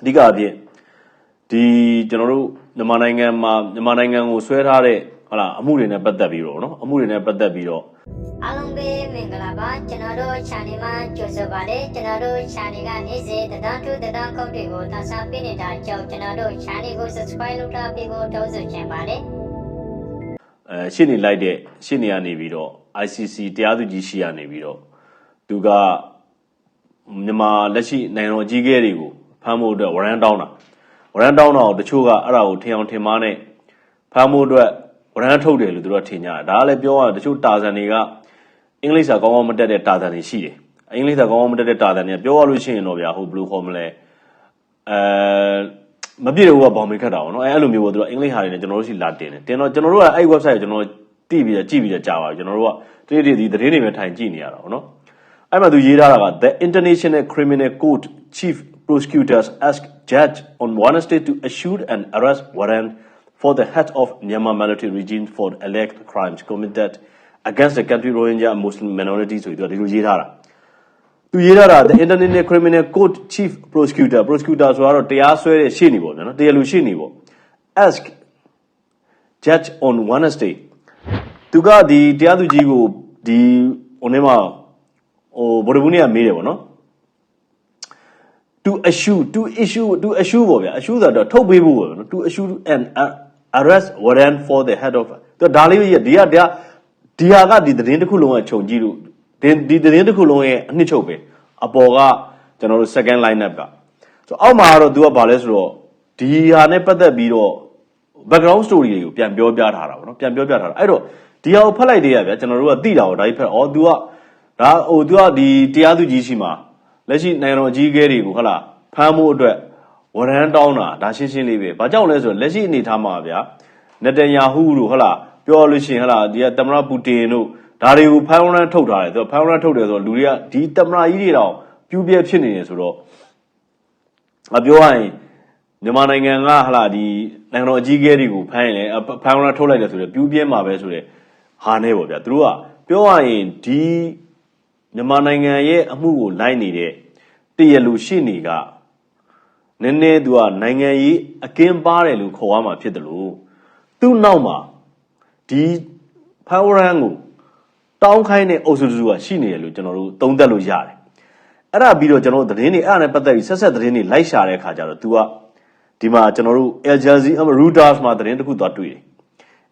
အဓိကအဖြစ်ဒီကျွန်တော်တို့မြန်မာနိုင်ငံမှာမြန်မာနိုင်ငံကိုဆွဲထားတဲ့ဟုတ်လားအမှုတွေနဲ့ပတ်သက်ပြီးတော့เนาะအမှုတွေနဲ့ပတ်သက်ပြီးတော့ အားလုံးပဲမင်္ဂလာပါကျွန်တော်တို့ channel မှာကြိုဆိုပါတယ်ကျွန်တော်တို့ channel ကနေ့စဉ်တဒန်းတူတဒန်းကုတ်တွေကိုတင်ဆက်ပေးနေတာကြောင့်ကျွန်တော်တို့ channel ကို subscribe လုပ်ထားပြီးဖို့တောင်းဆိုချင်ပါတယ် အဲရှင်းနေလိုက်တဲ့ရှင်းနေရနေပြီးတော့ ICC တရားသူကြီးရှိရနေပြီးတော့သူကမြန်မာလက်ရှိနိုင်ငံတော်အကြီးအကဲတွေကို ဖမ်းဖို့အတွက်ဝရမ်းတောင်းတာဝရမ်းတောင်းတာကိုတချို့ကအဲ့ဒါကိုထင်အောင်ထင်မှားနဲ့ဖမ်းဖို့အတွက်ဝရမ်းထုတ်တယ်လို့သူတို့ကထင်ကြတယ်ဒါကလည်းပြောရရင်တချို့တာဇန်တွေကအင်္ဂလိပ်စာကောင်းကောင်းမတတ်တဲ့တာဇန်တွေရှိတယ်အင်္ဂလိပ်စာကောင်းကောင်းမတတ်တဲ့တာဇန်တွေကပြောရလို့ရှိရင်တော့ဗျာဟိုဘယ်လိုခေါ်မလဲအဲမပြည့်တဲ့ဘုကဘောင်မေးခတ်တာပေါ့နော်အဲအဲ့လိုမျိုးပေါ့သူကအင်္ဂလိပ်ဟာတွေနဲ့ကျွန်တော်တို့ရှိလာတင်တယ်တင်တော့ကျွန်တော်တို့ကအဲ့ website ကိုကျွန်တော်တိပြီးတော့ကြည့်ပြီးတော့ကြာပါပြီကျွန်တော်တို့ကတတိတိဒီသတင်းတွေပဲထိုင်ကြည့်နေရတာပေါ့နော်အဲ့မှာသူရေးထားတာက the international criminal court chief prosecutors ask judge on Wednesday to issue an arrest warrant for the head of Myanmar military regime for alleged crimes committed against the country Rohingya Muslim minority ဆိုပြီးတော့ဒီလိုရေးထားတာသူရေးထားတာ the international criminal court chief prosecutor prosecutor ဆိုတော့တရားစွဲတဲ့ရှေ့နေပေါ့ဗျာနော်တရားလူရှေ့နေပေါ့ ask judge on Wednesday သူကဒီတရားသူကြီးကိုဒီဟိုနေ့မှာဟိုဗိုလ်ဘူးနေ့ကမေးတယ်ပေါ့နော် to issue to issue to issue ပေါ့ဗျာ issue ဆိုတော့ထုတ်ပေးဖို့ပေါ့နော် to issue an arrest warrant for the head of သူဒါလေးရဒီကဒီကဒီဟာကဒီသတင်းတစ်ခုလုံးရဲ့ခြုံကြည့်လို့ဒီဒီသတင်းတစ်ခုလုံးရဲ့အနှစ်ချုပ်ပဲအပေါ်ကကျွန်တော်တို့ second line up ကဆိုအောက်မှာကတော့သူကဗာလဲဆိုတော့ဒီဟာနဲ့ပတ်သက်ပြီးတော့ background story တွေကိုပြန်ပြောပြထားတာပေါ့နော်ပြန်ပြောပြထားတာအဲ့တော့ဒီဟာကိုဖတ်လိုက်တည်းရဗျာကျွန်တော်တို့ကသိတာပေါ့ဒါကြီးဖတ်ဩ तू ကဒါဟို तू ကဒီတရားသူကြီးရှိမှာ လက်ရှိနိုင်ငံတော်အကြီးအကဲတွေကိုဟုတ်လားဖမ်းဖို့အတွက်ဝရမ်းတောင်းတာဒါရှင်းရှင်းလေးပဲဘာကြောင့်လဲဆိုတော့လက်ရှိအနေထားမှာဗျာနတန်ယာဟုတို့ဟုတ်လားပြောလို့ရှိရင်ဟုတ်လားဒီကတမရပူတင်တို့ဒါတွေကိုဖမ်းဝရမ်းထုတ်ထားတယ်သူကဖမ်းဝရမ်းထုတ်တယ်ဆိုတော့လူတွေကဒီတမရကြီးတွေတော့ပြူပြဲဖြစ်နေတယ်ဆိုတော့အပြောရရင်မြန်မာနိုင်ငံကဟလာဒီနိုင်ငံတော်အကြီးအကဲတွေကိုဖမ်းရင်လည်းဖမ်းဝရမ်းထုတ်လိုက်တယ်ဆိုတော့ပြူပြဲမှာပဲဆိုတော့ဟာနေပေါ့ဗျာသူတို့ကပြောရရင်ဒီ မြန်မာနိုင်ငံရဲ့အမှုကိုလိုက်နေတဲ့တရလူရှိနေကနည်းနည်းသူကနိုင်ငံရေးအကင်းပါတယ်လို့ခေါ်ရမှာဖြစ်တယ်လို့သူ့နောက်မှာဒီဖန်ဝရန်ကိုတောင်းခိုင်းတဲ့အုပ်စုစုကရှိနေတယ်လို့ကျွန်တော်တို့သုံးသပ်လို့ရတယ်အဲ့ဒါပြီးတော့ကျွန်တော်တို့သတင်းတွေအဲ့ဒါနဲ့ပတ်သက်ပြီးဆက်ဆက်သတင်းတွေလိုက်ရှာတဲ့အခါကျတော့ तू ကဒီမှာကျွန်တော်တို့ Al Jazeera Reuters မှာသတင်းတစ်ခုသွားတွေ့တယ်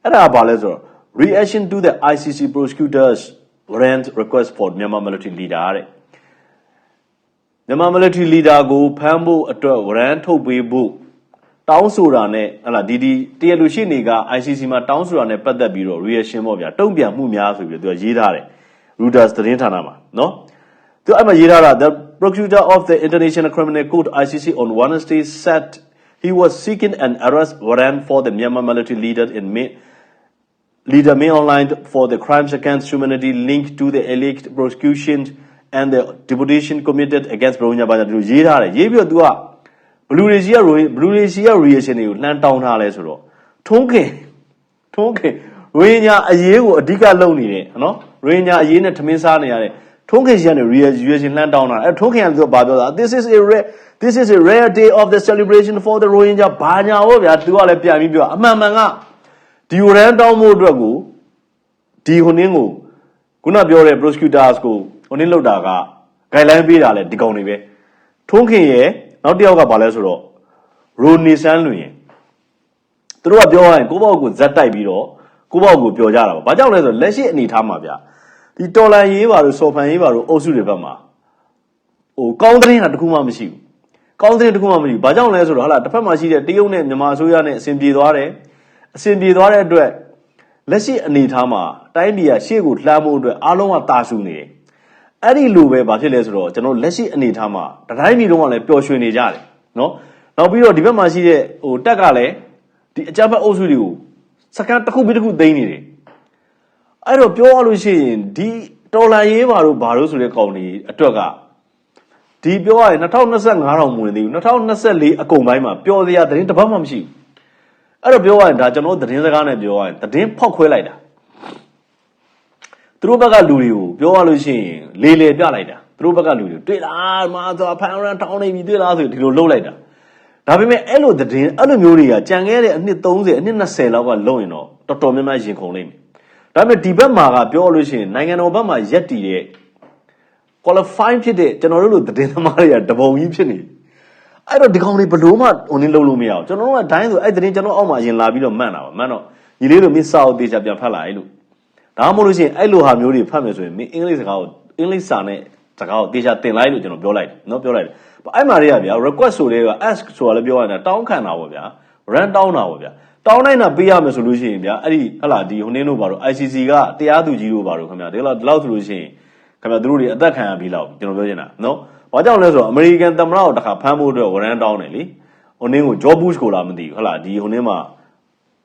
အဲ့ဒါကဘာလဲဆိုတော့ reaction to the ICC prosecutors warrant request for Myanmar military leader တဲ့မြန်မာ military leader ကိုဖမ်းဖို့အတွက်ဝရမ်းထုတ်ပေးဖို့တောင်းဆိုတာနဲ့ဟလာဒီဒီတရားလူရှိနေက ICC မှာတောင်းဆိုတာနဲ့ပတ်သက်ပြီးတော့ reaction ပေါ့ဗျာတုံ့ပြန်မှုများဆိုပြီးတော့သူကရေးထားတယ် Reuters သတင်းဌာနမှာနော်သူအဲ့မှာရေးထားတာ the prosecutor of the International Criminal Court ICC on Wednesday said he was seeking an arrest warrant for the Myanmar military leader in May leader May Online for the crimes against humanity linked to the alleged prosecution and the deportation committed against Rohingya ဘာလို့ရေးထားတယ်ရေးပြီးတော့ तू ကဘလူတွေစီကဘလူတွေစီက reaction တွေကိုလှမ်းတောင်းထားလဲဆိုတော့ထုံးခင်ထုံးခင်ရိုဟင်ဂျာအရေးကိုအဓိကလုပ်နေတယ်နော်ရိုဟင်ဂျာအရေးနဲ့ထမင်းစားနေရတဲ့ထုံးခင်စီကနေ reaction လှမ်းတောင်းတာအဲထုံးခင်ကသူကဘာပြောတာ this is a rare this is a rare day of the celebration for the rohingya ဘာညာဟောဗျာသူကလည်းပြန်ပြီးပြောအမှန်မှန်က ဒီရန်တောင်းမှုအတွက်ကိုဒီဟိုနင်းကိုခုနပြောတဲ့ prosecutors ကိုဟိုနင်းလောက်တာက guideline ပေးတာလဲဒီကောင်တွေပဲထုံးခင်ရဲ့နောက်တစ်ယောက်ကဘာလဲဆိုတော့ရိုနေဆန်းလွင်သူတို့ကပြောရရင်ကိုပေါ့ကိုဇက်တိုက်ပြီးတော့ကိုပေါ့ကိုပြောကြတာပါဘာကြောင့်လဲဆိုတော့လက်ရှိအနေထားမှာဗျဒီတော်လန်ရေးပါလို့စော်ဖန်ရေးပါလို့အုပ်စုတွေဘက်မှာဟိုကောင်းတဲ့တာတခုမှမရှိဘူးကောင်းတဲ့တခုမှမရှိဘူးဘာကြောင့်လဲဆိုတော့ဟာလာတစ်ဖက်မှာရှိတဲ့တရုတ်နဲ့မြန်မာအစိုးရနဲ့အဆင်ပြေသွားတယ် အဆင်ပြေသွားတဲ့အတွက်လက်ရှိအနေထားမှာတိုင်းပြည်ကရှေ့ကိုလှမ်းဖို့အတွက်အားလုံးကတာဆူနေတယ်အဲ့ဒီလိုပဲဘာဖြစ်လဲဆိုတော့ကျွန်တော်လက်ရှိအနေထားမှာတတိုင်းပြည်လုံးကလည်းပျော်ရွှင်နေကြတယ်နော်နောက်ပြီးတော့ဒီဘက်မှာရှိတဲ့ဟိုတက်ကလည်းဒီအကြမ်းဖက်အုပ်စုတွေကိုစကန်တစ်ခုပြီးတစ်ခုသိမ်းနေတယ်အဲ့တော့ပြောရလို့ရှိရင်ဒီတော်လန်ရေးပါတို့ဘာလို့ဆိုတဲ့ကောင်တွေအတွက်ကဒီပြောရရင်2025တောင်မဝင်သေးဘူး2024အကုန်ပိုင်းမှာပျော်စရာသတင်းတစ်ပတ်မှမရှိဘူး အဲ့တော့ပြောရရင်ဒါကျွန်တော်သတင်းစကားနဲ့ပြောရရင်သတင်းဖောက်ခွဲလိုက်တာသူတို့ဘက်ကလူတွေကိုပြောရလို့ရှိရင်လေလေပြလိုက်တာသူတို့ဘက်ကလူတွေတွေ့လားမာဆိုဖန်ရန်တောင်းနေပြီတွေ့လားဆိုဒီလိုလှုပ်လိုက်တာဒါပေမဲ့အဲ့လိုသတင်းအဲ့လိုမျိုးတွေကကြံခဲ့တဲ့အနှစ်30အနှစ်20လောက်ကလုံရင်တော့တော်တော်များများရင်ခုန်လိမ့်မယ်ဒါပေမဲ့ဒီဘက်မှာကပြောလို့ရှိရင်နိုင်ငံတော်ဘက်မှာရက်တည်တဲ့ qualify ဖြစ်တဲ့ကျွန်တော်တို့လိုသတင်းသမားတွေကတပုံကြီးဖြစ်နေတယ် အဲ့တော့ဒီကောင်တွေဘလို့မှဟိုနည်းလုံးလို့မရအောင်ကျွန်တော်တို့ကဒိုင်းဆိုအဲ့သတင်းကျွန်တော်အောက်မှာအရင်လာပြီးတော့မှန်တာပါမှန်တော့ညီလေးလိုမင်းစာအုပ်တေချာပြန်ဖတ်လာအဲ့လိုဒါမှမဟုတ်လို့ရှိရင်အဲ့လိုဟာမျိုးတွေဖတ်မယ်ဆိုရင်မင်းအင်္ဂလိပ်စကားကိုအင်္ဂလိပ်စာနဲ့စကားကိုတေချာသင်လိုက်လို့ကျွန်တော်ပြောလိုက်တယ်နော်ပြောလိုက်တယ်အဲ့မှာတွေကဗျာ request ဆိုတဲ့က ask ဆိုတာလည်းပြောရတယ်တောင်းခံတာပေါ့ဗျာ run တောင်းတာပေါ့ဗျာတောင်းလိုက်တာပေးရမယ်ဆိုလို့ရှိရင်ဗျာအဲ့ဒီဟလာဒီဟိုနင်းတို့ဘာလို့ ICC ကတရားသူကြီးတို့ဘာလို့ခင်ဗျာဒီလောက်ဒီလောက်ဆိုလို့ရှိရင်ခင်ဗျာသူတို့တွေအသက်ခံရပြီးလောက်ကျွန်တော်ပြောချင်တာနော် ဘာကြောင့်လဲဆိုတော့အမေရိကန်သမ္မတကိုတစ်ခါဖမ်းဖို့အတွက်ဝရန်တောင်းတယ်လေဟိုနင်းကို Joe Bush ကိုလာမသိဘူးဟလာဒီဟိုနင်းမှာ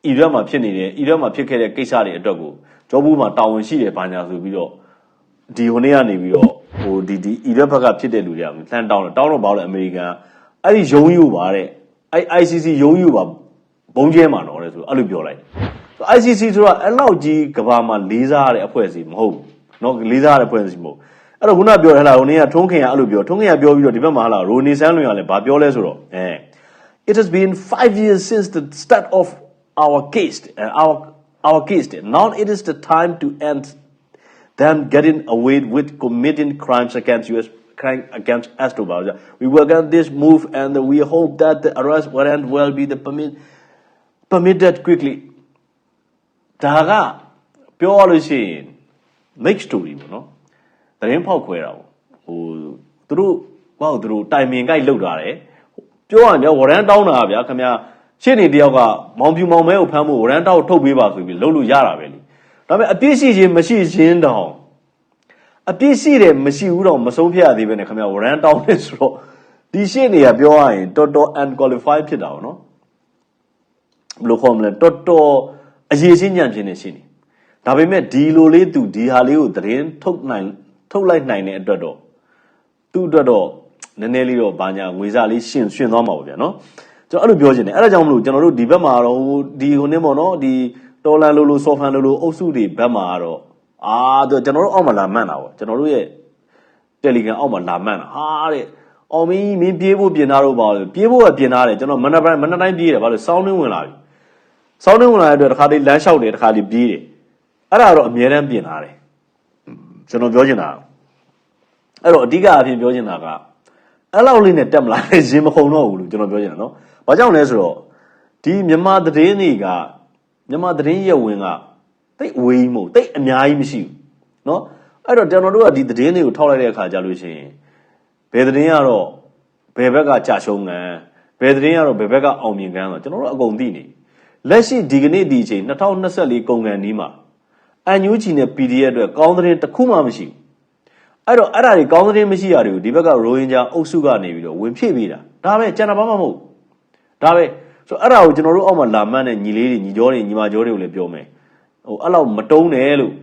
အီရတ်မှာဖြစ်နေတယ်အီရတ်မှာဖြစ်ခဲ့တဲ့ကိစ္စတွေအတွက်ကို Joe Bush မှာတာဝန်ရှိတယ်ဘာညာဆိုပြီးတော့ဒီဟိုနင်းကနေပြီးတော့ဟိုဒီဒီအီရတ်ဘက်ကဖြစ်တဲ့လူတွေကလှမ်းတောင်းတယ်တောင်းတော့ဘာလို့အမေရိကန်အဲ့ဒီယုံယူပါတဲ့အဲ့ ICC ယုံယူပါဘုံကျဲမှာတော့တဲ့ဆိုအဲ့လိုပြောလိုက်တယ် ICC ဆိုတာအဲ့လောက်ကြီးကဘာမှာလေးစားရတဲ့အဖွဲ့အစည်းမဟုတ်ဘူးเนาะလေးစားရတဲ့အဖွဲ့အစည်းမဟုတ် အဲ့တော့ခုနပြောဟလာဟိုနေ့ကထုံးခင်ရအဲ့လိုပြောထုံးခင်ရပြောပြီးတော့ဒီဘက်မှာဟလာရိုနေဆန်းလွင်ကလည်းဘာပြောလဲဆိုတော့အဲ It has been 5 years since the start of our case uh, our our case now it is the time to end them getting away with committing crimes against US crime against Escobar. We welcome this move and we hope that the arrest warrant will be the permit permitted quickly ဒါကပြောရလို့ရှိရင် make story ပေါ့နော် သတင်းဖောက်ခွဲတာပေါ့ဟိုသူတို့ဘာလို့သူတို့တိုင်ပင်ကြိုက်လောက်တာတယ်ပြောရရင်ဗျာဝရန်တောင်းတာဗျာခင်ဗျာရှင်းနေတယောက်ကမောင်ပြူမောင်မဲကိုဖမ်းဖို့ဝရန်တောက်ထုတ်ပေးပါဆိုပြီးလုပ်လို့ရတာပဲလေဒါပေမဲ့အပြစ်ရှိခြင်းမရှိခြင်းတောင်အပြစ်ရှိတယ်မရှိဘူးတော့မဆုံးဖြတ်ရသေးပဲနဲ့ခင်ဗျာဝရန်တောင်းနေဆိုတော့ဒီရှင်းနေရပြောရရင်တော်တော် unqualified ဖြစ်တာပေါ့နော်ဘယ်လိုခေါ်မလဲတော်တော်အရေးချင်းညံ့ဖြစ်နေရှင်းနေဒါပေမဲ့ဒီလိုလေးသူဒီဟာလေးကိုသတင်းထုတ်နိုင် ထုတ်လိုက်နိုင်တဲ့အတွက်တော့သူ့အတွက်တော့နည်းနည်းလေးတော့ဘာညာငွေစားလေးရှင်ရှင်သွားမှာပေါ့ဗျာနော်ကျွန်တော်အဲ့လိုပြောချင်တယ်အဲ့ဒါကြောင့်မလို့ကျွန်တော်တို့ဒီဘက်မှာတော့ဟိုဒီဟိုနေ့ပေါ့နော်ဒီတော်လန်လိုလိုဆော်ဖန်လိုလိုအုပ်စုတွေဘက်မှာကတော့အာတော့ကျွန်တော်တို့အောက်မှာလာမှန်းတာပေါ့ကျွန်တော်တို့ရဲ့ Telegram အောက်မှာလာမှန်းတာဟာတဲ့အောင်မင်းမင်းပြေးဖို့ပြင်ထားတော့ပါလို့ပြေးဖို့ကပြင်ထားတယ်ကျွန်တော်မနက်ပိုင်းမနက်တိုင်းပြေးတယ်ဘာလို့စောင်းနှင်းဝင်လာပြီစောင်းနှင်းဝင်လာတဲ့အတွက်တစ်ခါလေးလမ်းလျှောက်တယ်တစ်ခါလေးပြေးတယ်အဲ့ဒါတော့အမြဲတမ်းပြင်ထားတယ် ကျွန်တော်ပြောချင်တာအဲ့တော့အဓိကအဖြစ်ပြောချင်တာကအဲ့လောက်လေးနဲ့တက်မလာရင်ရင်မခုံတော့ဘူးလို့ကျွန်တော်ပြောချင်တာနော်ဘာကြောင့်လဲဆိုတော့ဒီမြန်မာသတင်းတွေကမြန်မာသတင်းရက်ဝင်ကတိတ်အဝေးကြီးမဟုတ်တိတ်အများကြီးမရှိဘူးနော်အဲ့တော့ကျွန်တော်တို့ကဒီသတင်းတွေကိုထောက်လိုက်တဲ့အခါကျလို့ရှိရင်ဘယ်သတင်းကတော့ဘယ်ဘက်ကကြာရှုံးကန်ဘယ်သတင်းကတော့ဘယ်ဘက်ကအောင်မြင်ကန်ဆိုကျွန်တော်တို့အကုန်သိနေလက်ရှိဒီကနေ့ဒီအချိန်2024ကုန်ကန်နီးမှာ အန်ယူဂျီနဲ့ PDF အတွက်ကောင်းသတင်းတစ်ခုမှမရှိဘူးအဲ့တော့အဲ့ဒါတွေကောင်းသတင်းမရှိရတွေကိုဒီဘက်ကရိုဟင်ဂျာအုပ်စုကနေပြီးတော့ဝင်ဖြည့်ပေးတာဒါပဲကျန်တာဘာမှမဟုတ်ဒါပဲဆိုအဲ့ဒါကိုကျွန်တော်တို့အောက်မှာလာမှန်းတဲ့ညီလေးတွေညီကျော်တွေညီမကျော်တွေကိုလည်းပြောမယ်ဟိုအဲ့လောက်မတုံးနဲ့လို့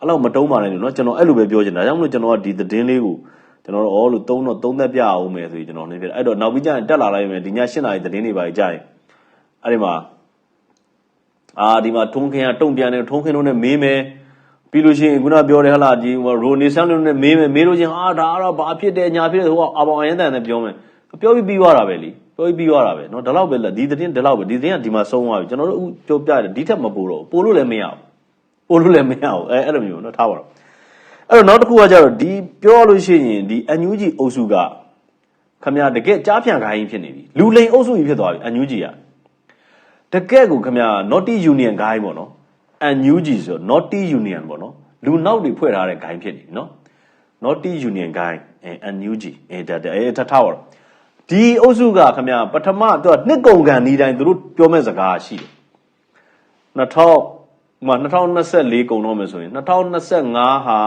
အဲ့လောက်မတုံးပါနဲ့လို့เนาะကျွန်တော်အဲ့လိုပဲပြောချင်တာဒါကြောင့်မလို့ကျွန်တော်ကဒီသတင်းလေးကိုကျွန်တော်တို့ဩလို့သုံးတော့သုံးသက်ပြအောင်မယ်ဆိုပြီးကျွန်တော်နေပြအဲ့တော့နောက်ပြီးကျရင်တက်လာလိုက်မယ်ဒီည၈နာရီသတင်းတွေပါကြရင်အဲ့ဒီမှာ အာဒီမှာထုံးခင်ကတုံ့ပြန်တယ်ထုံးခင်တို့နဲ့မေးမယ်ပြီးလို့ရှိရင်ခုနပြောတယ်ဟလာဒီရိုနေဆန်တို့နဲ့မေးမယ်မေးလို့ချင်းဟာဒါကတော့ဘာဖြစ်တယ်ညာဖြစ်တယ်ဟိုကအပေါင်အရင်တန်နဲ့ပြောမယ်ပြောပြီးပြီးသွားတာပဲလीပြောပြီးပြီးသွားတာပဲเนาะဒီလောက်ပဲလက်ဒီသတင်းဒီလောက်ပဲဒီသတင်းကဒီမှာဆုံးသွားပြီကျွန်တော်တို့အခုပြောပြတယ်ဒီထက်မပိုတော့ပို့လို့လည်းမရဘူးပို့လို့လည်းမရဘူးအဲအဲ့လိုမျိုးเนาะထားပါတော့အဲ့တော့နောက်တစ်ခုကကြတော့ဒီပြောလို့ရှိရင်ဒီအန်ယူဂျီအုပ်စုကခမရတကယ်ကြားဖြန့်ခိုင်းဖြစ်နေပြီလူလိန်အုပ်စုကြီးဖြစ်သွားပြီအန်ယူဂျီက တကယ်ကိုခမရ Naughty Union ဂိုင်းပေါ့နော်အန်ယူဂျီဆို Naughty Union ပေါ့နော်လူနောက်တွေဖွဲ့ထားတဲ့ဂိုင်းဖြစ်နေပြီနော် Naughty Union ဂိုင်းအဲအန်ယူဂျီအဲဒါအဲထထားပါတော့ဒီအုပ်စုကခမရပထမသူကနှစ်ကုန်ကန်ဒီတိုင်းသူတို့ပြောမဲ့စကားရှိတယ်2000မှာ2024ကုန်တော့မယ်ဆိုရင်2025ဟာ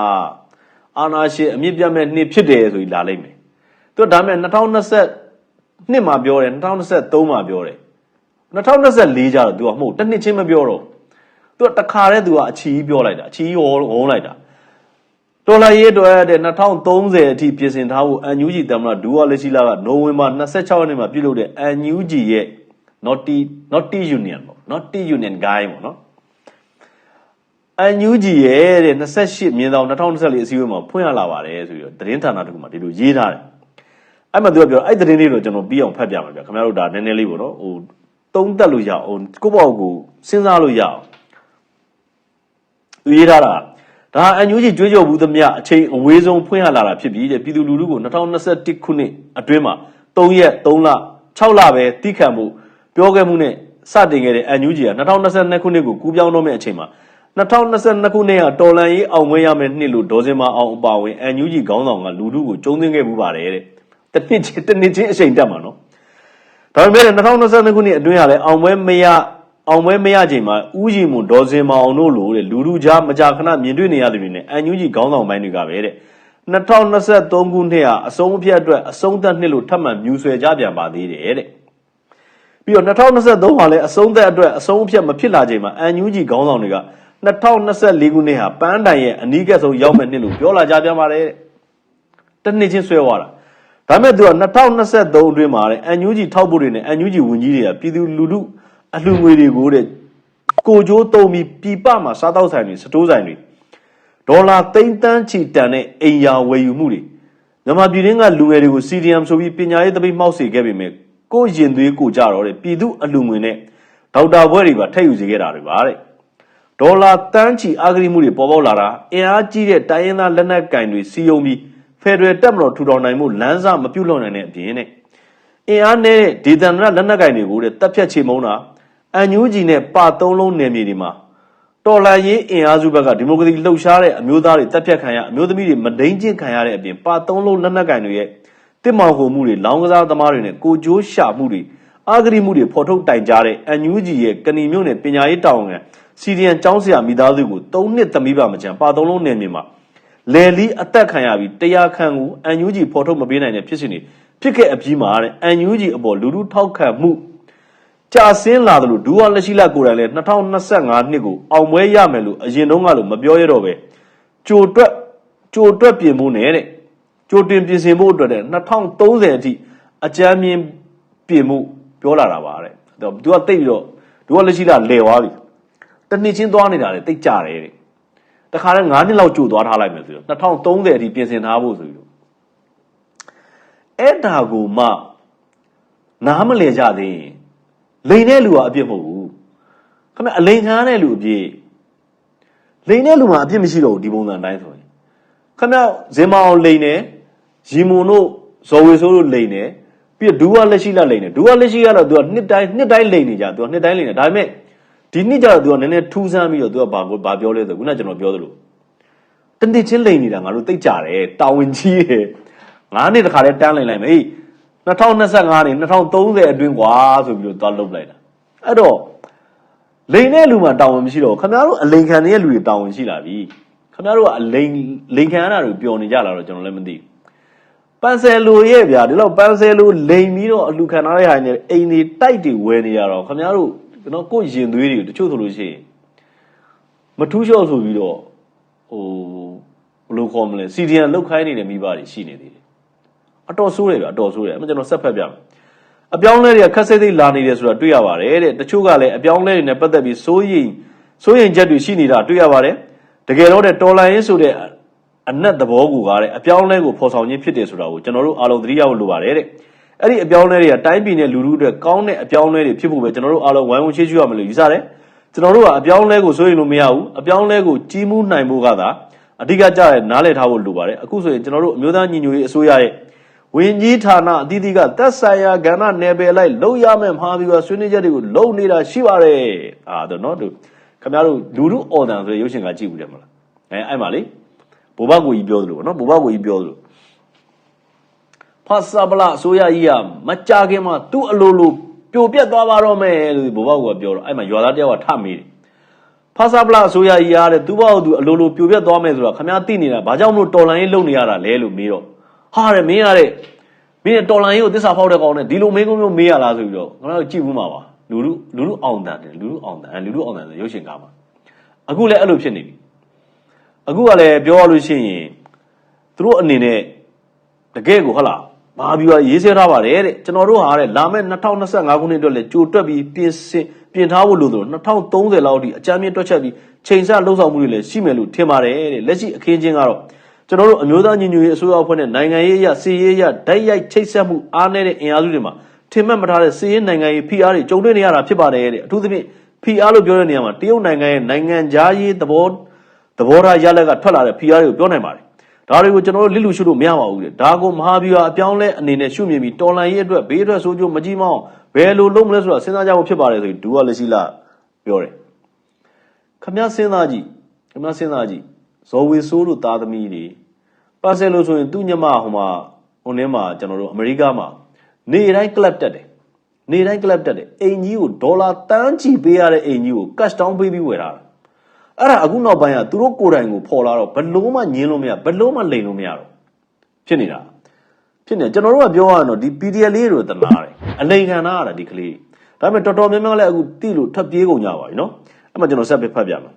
အာနာရှင်အမြင့်ပြတ်မဲ့နှစ်ဖြစ်တယ်ဆိုပြီးလာလိုက်မယ်သူဒါမဲ့2022မှာပြောတယ်2023မှာပြောတယ် 2024ကျတော့ तू ကမဟုတ်တစ်နှစ်ချင်းမပြောတော့သူကတခါတည်း तू ကအချီးပြောလိုက်တာအချီးဟောဝုန်းလိုက်တာတော်လာရေးတော့တဲ့2030အထိပြင်ဆင်ထားဖို့အန်ယူဂျီတမန်ဒူဝါလက်ရှိလာကနိုဝင်ဘာ26ရက်နေ့မှာပြုလုပ်တဲ့အန်ယူဂျီရဲ့ Naughty Naughty Union ပေါ့ Naughty Union guy ပေါ့နော်အန်ယူဂျီရဲ့တဲ့28မြင်းဆောင်2024အစည်းအဝေးမှာဖွင့်ရလာပါတယ်ဆိုပြီးတော့သတင်းဌာနတစ်ခုမှာဒီလိုရေးထားတယ်အဲ့မှာသူကပြောအဲ့သတင်းလေးတော့ကျွန်တော်ပြီးအောင်ဖတ်ပြမှာဗျခင်ဗျားတို့ဒါနည်းနည်းလေးပေါ့နော်ဟို သုံးသက်လို့ရအောင်ကိုယ့်ဘောက်ကိုစဉ်းစားလို့ရအောင်သူရေးထားတာဒါအန်ယူဂျီကြွေးကြော်ဘူးသမျှအချိန်အဝေးဆုံးဖွင့်ရလာတာဖြစ်ပြီးတဲ့ပြည်သူလူထုကို2021ခုနှစ်အတွင်းမှာ3ရက်3လ6လပဲတိခံမှုပြောခဲ့မှုနဲ့စတင်ခဲ့တဲ့အန်ယူဂျီက2022ခုနှစ်ကိုကူးပြောင်းတော့မယ့်အချိန်မှာ2022ခုနှစ်ကတော်လန်ရေးအောင်ပွဲရမယ့်နှစ်လို့ဒေါ်စင်မာအောင်အပါဝင်အန်ယူဂျီခေါင်းဆောင်ကလူထုကိုကျုံးသွင်းခဲ့မှုပါတယ်တဲ့တစ်နှစ်ချင်းတစ်နှစ်ချင်းအချိန်တက်မှာနော် ဒါပေမဲ့2022ခုနှစ်အတွင်းကလည်းအောင်ပွဲမရအောင်ပွဲမရချိန်မှာဥကြီးမွန်ဒေါ်စင်မအောင်တို့လိုတဲ့လူလူကြားမကြာခဏမြင်တွေ့နေရသူတွေနဲ့အန်ယူကြီးခေါင်းဆောင်ပိုင်းတွေကပဲတဲ့2023ခုနှစ်ဟာအဆုံးအဖြတ်အတွက်အဆုံးသက်နှစ်လို့ထပ်မံမြူဆွဲကြပြန်ပါသေးတယ်တဲ့ပြီးတော့2023မှာလည်းအဆုံးသက်အတွက်အဆုံးအဖြတ်မဖြစ်လာချိန်မှာအန်ယူကြီးခေါင်းဆောင်တွေက2024ခုနှစ်ဟာပန်းတိုင်ရဲ့အနီးကပ်ဆုံးရောက်မဲ့နှစ်လို့ပြောလာကြပြန်ပါတယ်တဲ့တစ်နှစ်ချင်းဆွဲသွားတာ ဒါပေမဲ့သူက2023အတွင်းမှာတဲ့အန်ယူဂျီထောက်ဖို့တွေနဲ့အန်ယူဂျီဝင်ကြီးတွေကပြည်သူလူထုအလှငွေတွေကိုတဲ့ကိုကြိုးတုံးပြီးပြပမှာစားတောက်ဆိုင်တွေစတိုးဆိုင်တွေဒေါ်လာသိန်းတန်းချီတန်တဲ့အိမ်ယာဝယ်ယူမှုတွေမြန်မာပြည်ရင်းကလူငယ်တွေကို CDM ဆိုပြီးပညာရေးတပိတ်မှောက်စေခဲ့ပေမဲ့ကိုယ့်ရင်သွေးကိုကြတော့တဲ့ပြည်သူအလှငွေနဲ့ဒေါက်တာဘွဲတွေပါထည့်ယူစေခဲ့တာတွေပါတဲ့ဒေါ်လာတန်းချီအာဂရိမှုတွေပေါ်ပေါက်လာတာအင်အားကြီးတဲ့တိုင်းရင်းသားလက်နက်ကင်တွေစီယုံပြီး ဖက်ဒရယ်တက်မတော်ထူထောင်နိုင်မှုလမ်းစာမပြုတ်လွန်နိုင်တဲ့အပြင်နဲ့အင်အားနည်းတဲ့ဒေသန္တရလက်နက်ကင်တွေကိုတဲ့တပ်ဖြတ်ချေမုန်းတာအန်ယူဂျီနဲ့ပါသုံးလုံးနယ်မြေတွေမှာတော်လန်ရေးအင်အားစုဘက်ကဒီမိုကရေစီလှုပ်ရှားတဲ့အမျိုးသားတွေတပ်ဖြတ်ခံရအမျိုးသမီးတွေမဒိန်ကျင့်ခံရတဲ့အပြင်ပါသုံးလုံးလက်နက်ကင်တွေရဲ့တစ်မောင်ဟိုမှုတွေလောင်းကစားသမားတွေနဲ့ကိုကြိုးရှာမှုတွေအာဂရိမှုတွေဖော်ထုတ်တိုင်ကြားတဲ့အန်ယူဂျီရဲ့ကဏီမျိုးနဲ့ပညာရေးတောင်းငံစီဒီအန်ចောင်းဆရာမိသားစုကို၃နှစ်သမီးပါမချန်ပါသုံးလုံးနယ်မြေမှာ လယ်လီအသက်ခံရပြီးတရားခံကိုအန်ယူဂျီဖော်ထုတ်မပေးနိုင်တဲ့ဖြစ်စဉ်တွေဖြစ်ခဲ့အပြီးမှာတဲ့အန်ယူဂျီအပေါ်လူလူထောက်ခံမှုကြာဆင်းလာတယ်လို့ဒူဝါလက်ရှိလာကိုယ်တိုင်လည်း2025နှစ်ကိုအောင်ပွဲရမယ်လို့အရင်တုန်းကလို့မပြောရတော့ပဲကြိုတွက်ကြိုတွက်ပြင်ဖို့နဲ့တဲ့ကြိုတင်ပြင်ဆင်ဖို့အတွက်တဲ့2030အထိအကြမ်းမြင်ပြင်မှုပြောလာတာပါတဲ့သူကတိတ်ပြီးတော့ဒူဝါလက်ရှိလာလဲသွားပြီတနှစ်ချင်းသွားနေတာလေတိတ်ကြတယ်တဲ့ တခါတည်း9နှစ်လောက်ကြိုသွားထားလိုက်မယ်ဆိုတော့2030အထိပြင်ဆင်ထားဖို့ဆိုပြီးတော့အဲ့ဒါကိုမှနားမလဲကြသေးရင်လိန်တဲ့လူကအပြစ်မဟုတ်ဘူးခင်ဗျအလိန်ခံရတဲ့လူအပြစ်လိန်တဲ့လူမှာအပြစ်မရှိတော့ဘူးဒီပုံစံအတိုင်းဆိုရင်ခင်ဗျဇင်မအောင်လိန်တယ်ရီမွန်တို့ဇော်ဝေဆိုးတို့လိန်တယ်ပြီးတော့ဒူဝါလက်ရှိလက်လိန်တယ်ဒူဝါလက်ရှိကတော့သူကနှစ်တိုင်းနှစ်တိုင်းလိန်နေကြသူကနှစ်တိုင်းလိန်တယ်ဒါပေမဲ့ ဒီနှစ်ကျတော့သူကနည်းနည်းထူးဆန်းပြီးတော့သူကဘာကိုဘာပြောလဲဆိုခုနကကျွန်တော်ပြောသလိုတနေ့ချင်းလိန်နေတာငါတို့သိကြတယ်တာဝန်ကြီးတယ်ငါးနှစ်တခါတည်းတန်းလိန်လိုက်မယ်ဟေး2025နေ2030အတွင်းကွာဆိုပြီးတော့သွားလုတ်လိုက်တာအဲ့တော့လိန်တဲ့လူမှာတာဝန်မရှိတော့ခင်ဗျားတို့အလိန်ခံတဲ့လူတွေတာဝန်ရှိလာပြီခင်ဗျားတို့ကအလိန်လိန်ခံရတာတွေပျော်နေကြလာတော့ကျွန်တော်လည်းမသိဘူးပန်ဆယ်လိုရဲ့ဗျာဒီလောက်ပန်ဆယ်လိုလိန်ပြီးတော့အလူခံထားတဲ့ဟာနေအိမ်တွေတိုက်တွေဝယ်နေရတော့ခင်ဗျားတို့ ကျွန်တော်ကိုယ့်ရင်သွေးတွေတချို့ဆိုလို့ရှိရင်မထူးလျှော့ဆိုပြီးတော့ဟိုဘယ်လိုခေါ်မလဲစီဒီအန်လောက်ခိုင်းနေတဲ့မိဘတွေရှိနေသေးတယ်အတော်ဆိုးတယ်ဗျာအတော်ဆိုးတယ်အဲ့မှာကျွန်တော်ဆက်ဖက်ပြမယ်အပြောင်းလဲတွေကခက်စိတ်စိတ်လာနေတယ်ဆိုတာတွေ့ရပါတယ်တဲ့တချို့ကလည်းအပြောင်းလဲတွေနဲ့ပတ်သက်ပြီးစိုးရိမ်စိုးရိမ်ချက်တွေရှိနေတာတွေ့ရပါတယ်တကယ်တော့တဲ့တော်လိုင်းရေးဆိုတဲ့အနက်သဘောကူကားတဲ့အပြောင်းလဲကိုဖော်ဆောင်ခြင်းဖြစ်တယ်ဆိုတာကိုကျွန်တော်တို့အားလုံးသတိရဖို့လိုပါတယ်တဲ့ အဲ့ဒီအပြောင်းလဲတွေကတိုင်းပြည်နဲ့လူထုအတွက်ကောင်းတဲ့အပြောင်းလဲတွေဖြစ်ဖို့ပဲကျွန်တော်တို့အားလုံးဝိုင်းဝန်းချေးချူရမယ်လို့ယူဆတယ်ကျွန်တော်တို့ကအပြောင်းလဲကိုစိုးရိမ်လို့မရဘူးအပြောင်းလဲကိုကြီးမှုနိုင်ဖို့ကသာအဓိကကြတဲ့နားလည်ထားဖို့လိုပါတယ်အခုဆိုရင်ကျွန်တော်တို့အမျိုးသားညီညွတ်ရေးအစိုးရရဲ့ဝင်ကြီးဌာနအသီးသီးကသက်ဆိုင်ရာကဏ္ဍနယ်ပယ်လိုက်လုံရမယ်မဟာဗျူဟာဆွေးနွေးချက်တွေကိုလုံနေတာရှိပါတယ်အာတော့နော်သူခင်ဗျားတို့လူလူအော်တန်ဆိုရရုပ်ရှင်ကကြည့်ဘူးတယ်မလားအဲအဲ့မှာလေဘိုဘကိုကြီးပြောသလိုပေါ့နော်ဘိုဘကိုကြီးပြောသလို ဖတ်စာပလအစိုးရကြီးကမကြခင်မှာသူ့အလိုလိုပြိုပြက်သွားပါတော့မယ်လို့ဘိုဘကပြောတော့အဲ့မှာရွာသားတယောက်ကထမေးတယ်ဖာစာပလအစိုးရကြီးရတဲ့သူ့ဘောက်သူအလိုလိုပြိုပြက်သွားမယ်ဆိုတာခင်ဗျားသိနေတာဘာကြောင့်မလို့တော်လန်ရေးလုပ်နေရတာလဲလို့မေးတော့ဟာတဲ့မင်းရတဲ့မင်းတော်လန်ရေးကိုသစ္စာဖောက်တဲ့ကောင်နဲ့ဒီလိုမေးကုန်းမျိုးမေးရလားဆိုပြီးတော့ခင်ဗျားတို့ကြည့်ဘူးမှာပါလူလူလူလူအောင်တန်တယ်လူလူအောင်တန်လူလူအောင်တန်ဆိုရုပ်ရှင်ကားမှာအခုလည်းအဲ့လိုဖြစ်နေပြီအခုကလည်းပြောရလို့ရှိရင်သူတို့အနေနဲ့တကယ်ကိုဟုတ်လား ဘာပြီးတော့ရေးဆဲထားပါတယ်တဲ့ကျွန်တော်တို့ဟာတဲ့လာမယ့်2025ခုနှစ်အတွက်လည်းကြိုတွက်ပြီးပြင်ဆင်ပြင်ထားဖို့လို့ဆိုတော့2030လောက်အထိအကြမ်းမြင့်တွက်ချက်ပြီးချိန်ဆလှုပ်ဆောင်မှုတွေလည်းရှိမယ်လို့ထင်ပါတယ်တဲ့လက်ရှိအခင်းချင်းကတော့ကျွန်တော်တို့အမျိုးသားညီညွတ်ရေးအစိုးရအဖွဲ့နဲ့နိုင်ငံရေးအရစီရေးအရဓာတ်ရိုက်ချိတ်ဆက်မှုအားနည်းတဲ့အင်အားစုတွေမှာထင်မှတ်မထားတဲ့စီရေးနိုင်ငံရေးဖိအားတွေကြုံတွေ့နေရတာဖြစ်ပါတယ်တဲ့အထူးသဖြင့်ဖိအားလို့ပြောတဲ့နေရာမှာတရုတ်နိုင်ငံရဲ့နိုင်ငံခြားရေးသဘောသဘောထားရလက်ကထွက်လာတဲ့ဖိအားတွေကိုပြောနိုင်ပါတယ် ဒါတွေကိုကျွန်တော်တို့လစ်လူရှုလို့မရပါဘူးတဲ့ဒါကိုမဟာဗျူဟာအပြောင်းလဲအနေနဲ့ရှုမြင်ပြီးတော်လန်ရေးအတွက်ဘေးအတွက်ဆိုးကျိုးမကြီးမအောင်ဘယ်လိုလုပ်မလဲဆိုတာစဉ်းစားကြဖို့ဖြစ်ပါတယ်ဆိုပြီးဒူဝါလက်ရှိလာပြောတယ်ခမည်းစဉ်းစားကြည့်ခမည်းစဉ်းစားကြည့်ဇော်ဝေဆိုးတို့သားသမီးတွေပါဆယ်လို့ဆိုရင်သူ့ညမဟိုမှာဟိုနင်းမှာကျွန်တော်တို့အမေရိကမှာနေတိုင်းကလပ်တက်တယ်နေတိုင်းကလပ်တက်တယ်အိမ်ကြီးကိုဒေါ်လာတန်းချီပေးရတဲ့အိမ်ကြီးကိုကတ်တောင်းပေးပြီးဝယ်ထားတာ အဲ့ဒါအခုနောက်ပိုင်းကသူတို့ကိုယ်တိုင်ကိုပေါ်လာတော့ဘလို့မှညင်းလို့မရဘလို့မှလိန်လို့မရတော့ဖြစ်နေတာဖြစ်နေကျွန်တော်တို့ကပြောရရင်တော့ဒီ PDL လေးတွေတနာတယ်အလိန်ခံနာရတာဒီကလေးဒါပေမဲ့တော်တော်များများလည်းအခုတိလို့ထပ်ပြေးကုန်ကြပါပြီနော်အဲ့မှာကျွန်တော်ဆက်ပြဖတ်ပြမယ်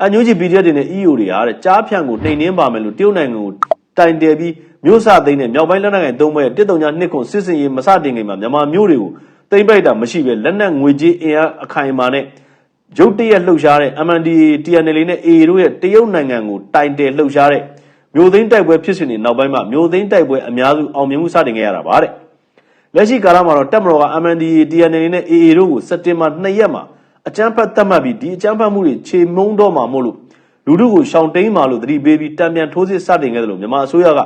အန်ယူဂျီ PDF တွေနဲ့ EU တွေဟာတဲ့ကြားဖြန့်ကိုနှိမ်နင်းပါမယ်လို့တရုတ်နိုင်ငံကိုတိုင်တယ်ပြီးမြို့စသိန်းနဲ့မြောက်ပိုင်းလက်နက်ကိုင်သုံးဘက်တစ်တုံညာနှစ်ခွန်စစ်စင်ရေးမစတင်ခင်မှာမြန်မာမြို့တွေကိုသိမ့်ပိုက်တာမရှိပဲလက်နက်ငွေကြေးအင်အားအခိုင်အမာနဲ့ ရုတ်တရက်လှုပ်ရှားတဲ့ MNDAA TNL နဲ့ AA တို့ရဲ့တရုတ်နိုင်ငံကိုတိုင်တယ်လှုပ်ရှားတဲ့မြို့သိမ်းတိုက်ပွဲဖြစ်စဉ်တွေနောက်ပိုင်းမှာမြို့သိမ်းတိုက်ပွဲအများစုအောင်မြင်မှုစတင်ခဲ့ရတာပါတဲ့လက်ရှိကာလမှာတော့တက်မတော်က MNDAA TNL နဲ့ AA တို့ကိုစက်တင်ဘာ2ရက်မှာအကြမ်းဖက်သတ်မှတ်ပြီးဒီအကြမ်းဖက်မှုတွေခြေမုံတော့မှာမို့လို့လူထုကိုရှောင်တိန်မှာလို့သတိပေးပြီးတံပြန်ထိုးစစ်စတင်ခဲ့တယ်လို့မြန်မာအစိုးရက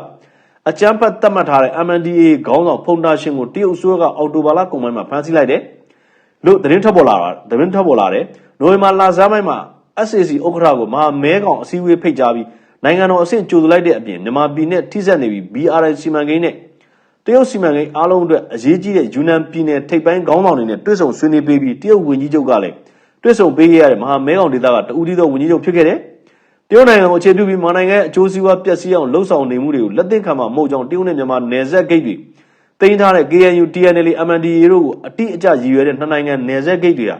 အကြမ်းဖက်သတ်မှတ်ထားတဲ့ MNDAA ခေါင်းဆောင်ဖုန်တာရှင်ကိုတရုတ်အစိုးရကအော်တိုဘာလကုန်ပိုင်းမှာဖမ်းဆီးလိုက်တယ်လို့သတင်းထွက်ပေါ်လာတာသတင်းထွက်ပေါ်လာတယ် နိုဝင်ဘာလဆန်းပိုင်းမှာ SAC ဥက္ကဋ္ဌကိုမဟာမဲကောင်အစည်းအဝေးဖိတ်ကြားပြီးနိုင်ငံတော်အဆင့်ကြိုဆိုလိုက်တဲ့အပြင်မြန်မာပြည်နဲ့ထိစပ်နေပြီး BRI စီမံကိန်းနဲ့တရုတ်စီမံကိန်းအားလုံးအတွက်အရေးကြီးတဲ့ယူနန်ပြည်နယ်ထိပ်ပိုင်းခေါင်းဆောင်တွေနဲ့တွဲဆုံဆွေးနွေးပေးပြီးတရုတ်ဝန်ကြီးချုပ်ကလည်းတွဲဆုံပေးခဲ့ရတဲ့မဟာမဲကောင်ဒေသကတဦးတည်းသောဝန်ကြီးချုပ်ဖြစ်ခဲ့တယ်။တရုတ်နိုင်ငံကိုအခြေပြုပြီးမြန်မာနိုင်ငံရဲ့အကျိုးစီးပွားပျက်စီးအောင်လှုံ့ဆော်နေမှုတွေကိုလက်သင့်ခံမှာမဟုတ်ကြောင်းတရုတ်နဲ့မြန်မာနယ်စပ်ဂိတ်တွေတင်ထားတဲ့ KNU TNL MNDAA တို့ကိုအတိအကျရည်ရွယ်တဲ့နှစ်နိုင်ငံနယ်စပ်ဂိတ်တွေဟာ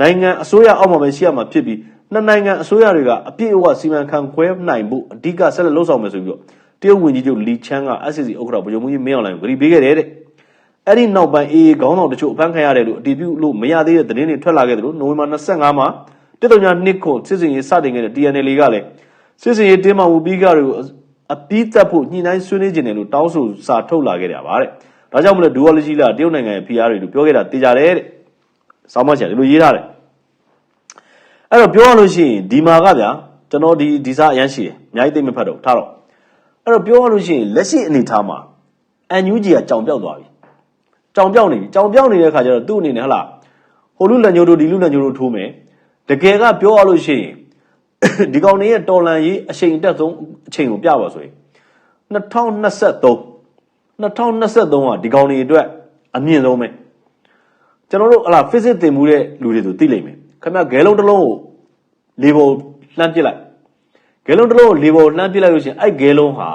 နိုင်ငံအစိုးရအောက်မှာပဲရှိရမှာဖြစ်ပြီးနှစ်နိုင်ငံအစိုးရတွေကအပြည့်အဝစီမံခန့်ခွဲနိုင်ဖို့အဓိကဆက်လက်လှုံ့ဆော်မယ်ဆိုပြီးတော့တရုတ်ဝန်ကြီးချုပ်လီချန်းက SCC ဥက္ကဋ္ဌဗိုလ်ချုပ်မှုကြီးမင်းအောင်လှိုင်ကိုကြိပေးခဲ့တယ်တဲ့အဲ့ဒီနောက်ပိုင်းအေးခေါင်းဆောင်တချို့အဖမ်းခံရတယ်လို့အတည်ပြုလို့မရသေးတဲ့သတင်းတွေထွက်လာခဲ့တယ်လို့နိုဝင်ဘာ25မှာတစ်တုံညာနှစ်ခွန်စစ်စင်ရေးစတင်ခဲ့တဲ့ TNL ကလည်းစစ်စင်ရေးတင်းမာမှုပြီးကြတွေကိုအပီးသက်ဖို့ညှိနှိုင်းဆွေးနွေးခြင်းတယ်လို့တောင်းဆိုစာထုတ်လာခဲ့ကြပါတဲ့။ဒါကြောင့်မလို့ဒူဝါလရှိလာတရုတ်နိုင်ငံရဲ့ဖိအားတွေလို့ပြောခဲ့တာသိကြတယ်တဲ့။ စောင်းမချင်ဒီလိုရေးထားတယ်။အဲ့တော့ပြောရလို့ရှိရင်ဒီမှာကဗျာကျွန်တော်ဒီဒီစာအရန်ရှိတယ်။အများကြီးသိမဖတ်တော့ထားတော့အဲ့တော့ပြောရလို့ရှိရင်လက်ရှိအနေထားမှာအန်ယူဂျီကကြောင်ပြောက်သွားပြီ။ကြောင်ပြောက်နေပြီကြောင်ပြောက်နေတဲ့ခါကျတော့သူ့အနေနဲ့ဟလာဟိုလူလက်ညိုတို့ဒီလူလက်ညိုတို့ထိုးမယ်တကယ်ကပြောရလို့ရှိရင်ဒီကောင်တွေရဲ့တော်လန်ရေးအချိန်အတက်ဆုံးအချိန်ကိုပြပါဆိုရင်2023 2023ကဒီကောင်တွေအတွက်အမြင့်ဆုံးပဲ ကျွန်တော်တို့ဟလာ physics သင်မှုတဲ့လူတွေဆိုသိလိမ့်မယ်ခင်ဗျဂဲလုံးတစ်လုံးကိုလေပေါ်လှမ်းပစ်လိုက်ဂဲလုံးတစ်လုံးကိုလေပေါ်လှမ်းပစ်လိုက်လို့ရှိရင်အဲ့ဂဲလုံးဟာ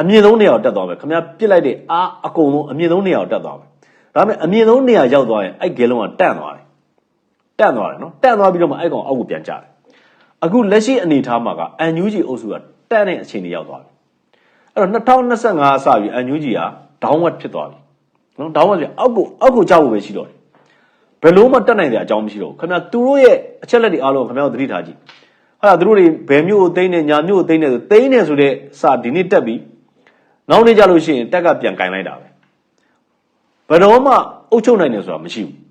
အမြင့်ဆုံးနေရာကိုတက်သွားမယ်ခင်ဗျာပြစ်လိုက်တဲ့အားအကုန်လုံးအမြင့်ဆုံးနေရာကိုတက်သွားမယ်ဒါပေမဲ့အမြင့်ဆုံးနေရာရောက်သွားရင်အဲ့ဂဲလုံးကတန့်သွားတယ်တန့်သွားတယ်နော်တန့်သွားပြီးတော့မှအဲ့ကောင်အောက်ကိုပြန်ကျတယ်အခုလက်ရှိအနေထားမှာကအန်ယူဂျီအုပ်စုကတန့်တဲ့အခြေအနေရောက်သွားပြီအဲ့တော့2025အစပြီးအန်ယူဂျီက downward ဖြစ်သွားပြီ နော် downward ပြအောက်ကိုအောက်ကိုကျဖို့ပဲရှိတော့တယ်ဘယ်လို့မှတက်နိုင်တဲ့အကြောင်းမရှိတော့ဘူးခင်ဗျာသူတို့ရဲ့အချက်လက်တွေအားလုံးကိုခင်ဗျားတို့သတိထားကြည့်ဟာသူတို့တွေဘယ်မျိုးကိုသိမ့်နေညာမျိုးကိုသိမ့်နေဆိုသိမ့်နေဆိုတဲ့စာဒီနေ့တက်ပြီးနောက်နေ့ကြလို့ရှိရင်တက်ကပြန်ကင်လိုက်တာပဲဘယ်တော့မှအုပ်ချုပ်နိုင်တယ်ဆိုတာမရှိဘူး